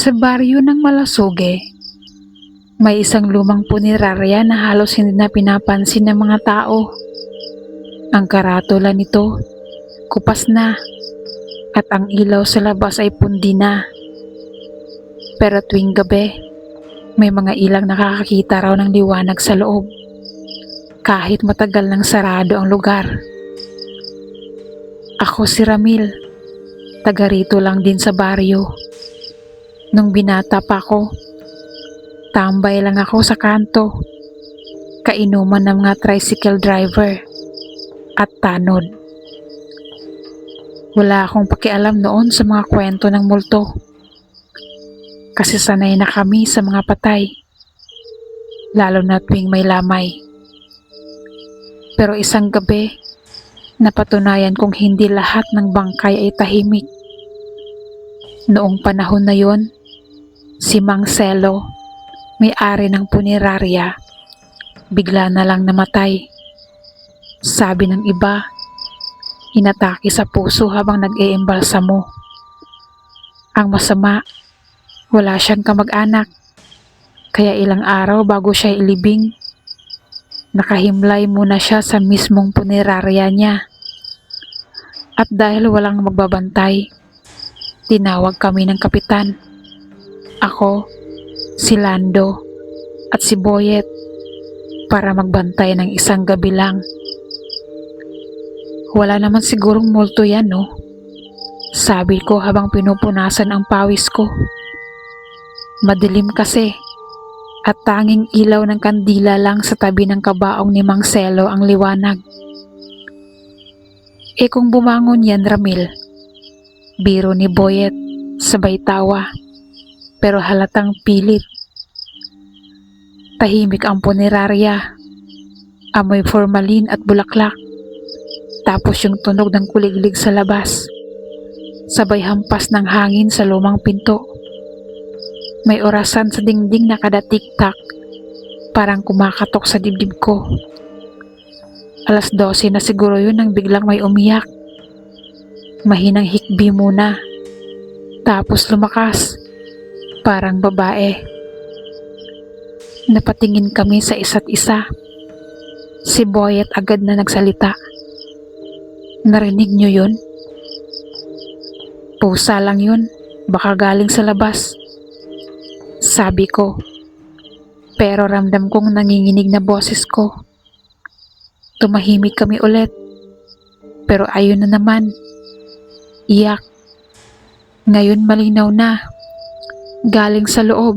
Sa baryo ng Malasuge, may isang lumang punerarya na halos hindi na pinapansin ng mga tao. Ang karatula nito, kupas na, at ang ilaw sa labas ay pundi na. Pero tuwing gabi, may mga ilang nakakakita raw ng liwanag sa loob, kahit matagal nang sarado ang lugar. Ako si Ramil, taga rito lang din sa baryo. Nung binata pa ako, tambay lang ako sa kanto. Kainuman ng mga tricycle driver at tanod. Wala akong pakialam noon sa mga kwento ng multo. Kasi sanay na kami sa mga patay. Lalo na tuwing may lamay. Pero isang gabi, napatunayan kong hindi lahat ng bangkay ay tahimik. Noong panahon na yon, si Mang Celo, may-ari ng punerarya, bigla na lang namatay. Sabi ng iba, inatake sa puso habang nag-eembalsamo. Ang masama, wala siyang kamag-anak, kaya ilang araw bago siya ilibing, nakahimlay muna siya sa mismong punerarya niya. At dahil walang magbabantay, tinawag kami ng kapitan. Ako, si Lando, at si Boyet para magbantay ng isang gabi lang. Wala naman sigurong multo yan, no? Sabi ko habang pinupunasan ang pawis ko. Madilim kasi at tanging ilaw ng kandila lang sa tabi ng kabaong ni Mang Celo ang liwanag. E kung bumangon yan, Ramil, biro ni Boyet, sabay tawa, pero halatang pilit. Tahimik ang punerarya, amoy formalin at bulaklak, tapos yung tunog ng kuliglig sa labas, sabay hampas ng hangin sa lumang pinto. May orasan sa dingding na kada tiktak, parang kumakatok sa dibdib ko. Alas 12 na siguro yun nang biglang may umiyak. Mahinang hikbi muna. Tapos lumakas. Parang babae. Napatingin kami sa isa't isa. Si Boyet agad na nagsalita. Narinig niyo yun? Pusa lang yun. Baka galing sa labas. Sabi ko. Pero ramdam kong nanginginig na boses ko. Tumahimik kami ulit. Pero ayun na naman. Iyak. Ngayon malinaw na. Galing sa loob.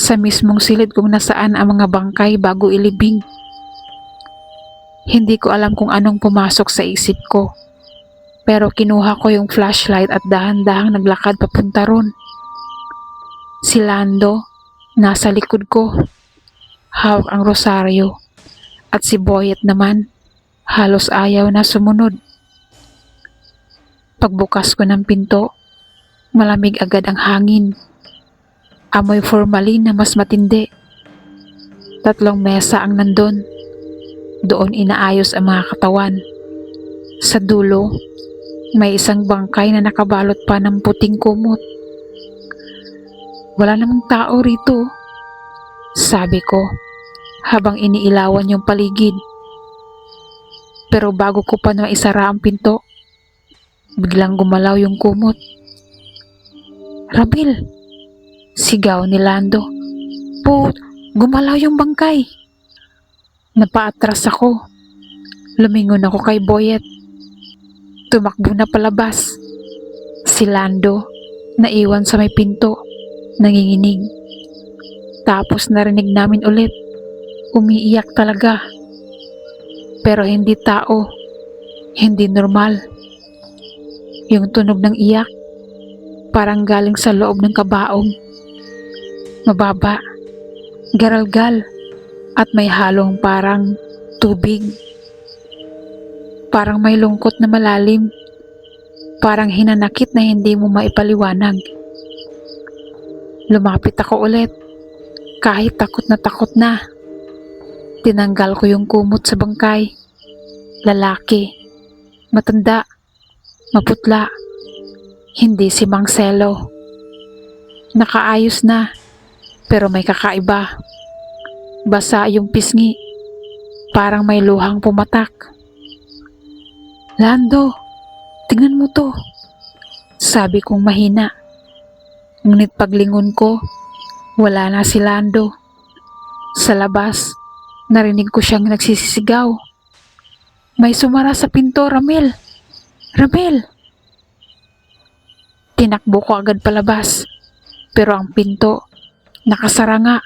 Sa mismong silid kung nasaan ang mga bangkay bago ilibing. Hindi ko alam kung anong pumasok sa isip ko. Pero kinuha ko yung flashlight at dahan-dahang naglakad papunta ron. Si Lando, nasa likod ko. Hawak ang rosaryo. At si Boyet naman, halos ayaw na sumunod. Pagbukas ko ng pinto, malamig agad ang hangin. Amoy formalin na mas matindi. Tatlong mesa ang nandun. Doon inaayos ang mga katawan. Sa dulo, may isang bangkay na nakabalot pa ng puting kumot. Wala namang tao rito. Sabi ko, habang iniilawan yung paligid. Pero bago ko pa na isara ang pinto, biglang gumalaw yung kumot. Rabil! Sigaw ni Lando. Put! Gumalaw yung bangkay! Napaatras ako. Lumingon ako kay Boyet. Tumakbo na palabas. Si Lando, naiwan sa may pinto, nanginginig. Tapos narinig namin ulit umiiyak talaga. Pero hindi tao, hindi normal. Yung tunog ng iyak, parang galing sa loob ng kabaong. Mababa, garalgal, at may halong parang tubig. Parang may lungkot na malalim, parang hinanakit na hindi mo maipaliwanag. Lumapit ako ulit, kahit takot na takot na. Tinanggal ko yung kumot sa bangkay. Lalaki. Matanda. Maputla. Hindi si Mang Celo. Nakaayos na, pero may kakaiba. Basa yung pisngi. Parang may luhang pumatak. Lando, tignan mo to. Sabi kong mahina. Ngunit paglingon ko, wala na si Lando. Sa labas, narinig ko siyang nagsisisigaw. May sumara sa pinto, Ramel. Ramel! Tinakbo ko agad palabas. Pero ang pinto, nakasara nga.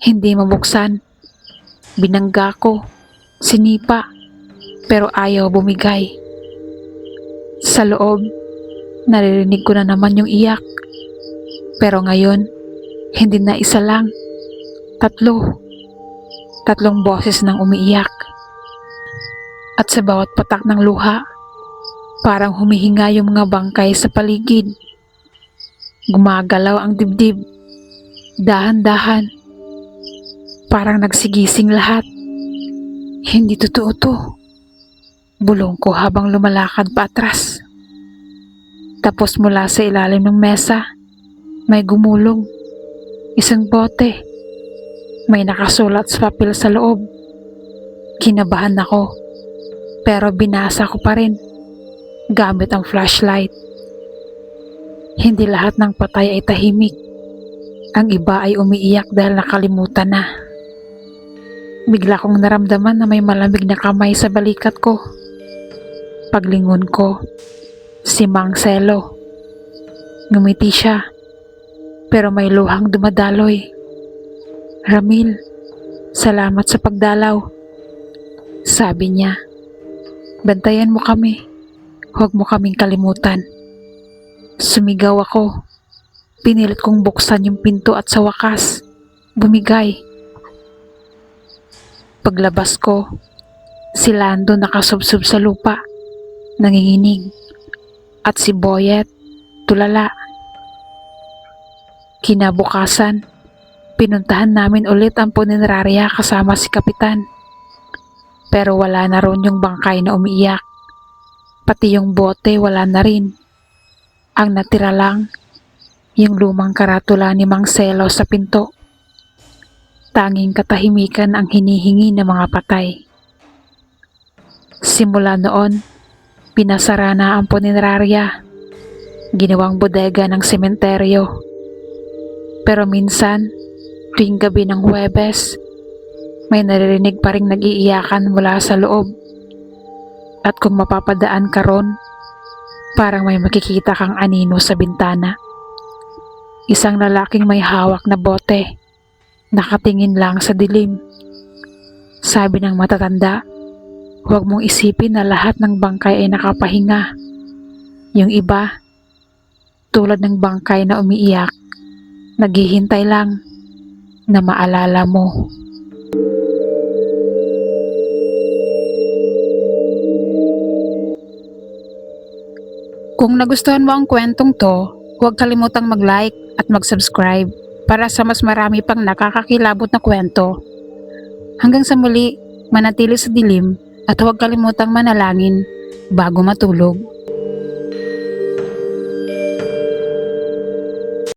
Hindi mabuksan. Binangga ko, sinipa, pero ayaw bumigay. Sa loob, naririnig ko na naman yung iyak. Pero ngayon, hindi na isa lang. Tatlo. Tatlong boses nang umiiyak. At sa bawat patak ng luha, parang humihinga yung mga bangkay sa paligid. Gumagalaw ang dibdib. Dahan-dahan. Parang nagsigising lahat. Hindi totoo to. Bulong ko habang lumalakad pa atras. Tapos mula sa ilalim ng mesa, may gumulong. Isang bote. May nakasulat sa papel sa loob. Kinabahan ako. Pero binasa ko pa rin. Gamit ang flashlight. Hindi lahat ng patay ay tahimik. Ang iba ay umiiyak dahil nakalimutan na. Bigla kong naramdaman na may malamig na kamay sa balikat ko. Paglingon ko, si Mang Selo. Ngumiti siya, pero may luhang dumadaloy. Ramil, salamat sa pagdalaw. Sabi niya, bantayan mo kami. Huwag mo kaming kalimutan. Sumigaw ako. Pinilit kong buksan yung pinto at sa wakas, bumigay. Paglabas ko, si Lando nakasubsob sa lupa, nanginginig, at si Boyet tulala. Kinabukasan, pinuntahan namin ulit ang punerarya kasama si Kapitan. Pero wala na ron yung bangkay na umiiyak. Pati yung bote wala na rin. Ang natira lang, yung lumang karatula ni Mang Selo sa pinto. Tanging katahimikan ang hinihingi ng mga patay. Simula noon, pinasara na ang punerarya. Ginawang bodega ng sementeryo. Pero minsan, tuwing gabi ng Huwebes, may naririnig pa rin nag-iiyakan mula sa loob. At kung mapapadaan ka ron, parang may makikita kang anino sa bintana. Isang lalaking may hawak na bote, nakatingin lang sa dilim. Sabi ng matatanda, huwag mong isipin na lahat ng bangkay ay nakapahinga. Yung iba, tulad ng bangkay na umiiyak, naghihintay lang na maalala mo. Kung nagustuhan mo ang kwentong to, huwag kalimutang mag-like at mag-subscribe para sa mas marami pang nakakakilabot na kwento. Hanggang sa muli, manatili sa dilim at huwag kalimutang manalangin bago matulog.